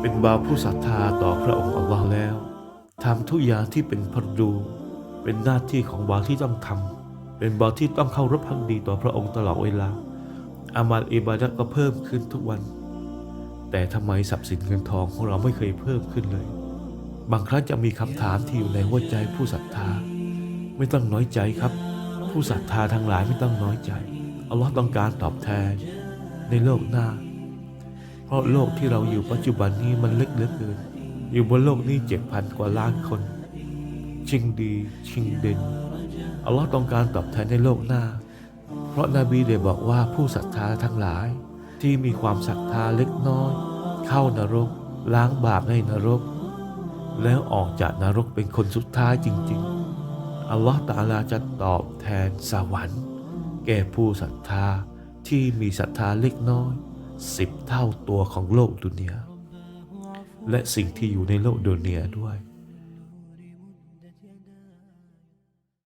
เป็นบาวผู้ศรัทธาต่อพระองค์อัลลอฮ์แล้วทำทุกอย่างที่เป็นพรดู เป็นหน้าที่ของบาวที่ต้องทำเป็นบาวที่ต้องเข้ารบพักดีต่อพระองค์ตลอดเวลาอามัลอิบาดะก็เพิ่มขึ้นทุกวัน แต่ทำไมทรัพย์สินเงินทองของเราไม่เคยเพิ่มขึ้นเลย บางครั้งจะมีคำถามที่อยู่ในหัวใจผู้ศรัทธา ไม่ต้องน้อยใจครับ ผู้ศรัทธาทั้งหลายไม่ต้องน้อยใจอัลลอฮ์ต้องการตอบแทนในโลกหน้า เพราะโลกที่เราอยู่ปัจจุบันนี้มันเล็กเหลือเกิน อยู่บนโลกนี้เจ็ดพันกว่าล้านคน ชิงดี ชิงเด่นอัลลอฮ์ต้องการตอบแทนในโลกหน้า เพราะนาบีได้บอกว่าผู้ศรัทธาทั้งหลาย ที่มีความศรัทธาเล็กน้อย เข้านรก ล้างบาปในนรก แล้วออกจากนรกเป็นคนสุดท้ายจริง ๆ อัลลอฮ์ตาลาจะตอบแทนสวรรค์ แก่ผู้ศรัทธาที่มีศรัทธาเล็กน้อย สิบเท่าตัวของโลกดุนเนียและสิ่งที่อยู่ในโลกดุนเนียด้วย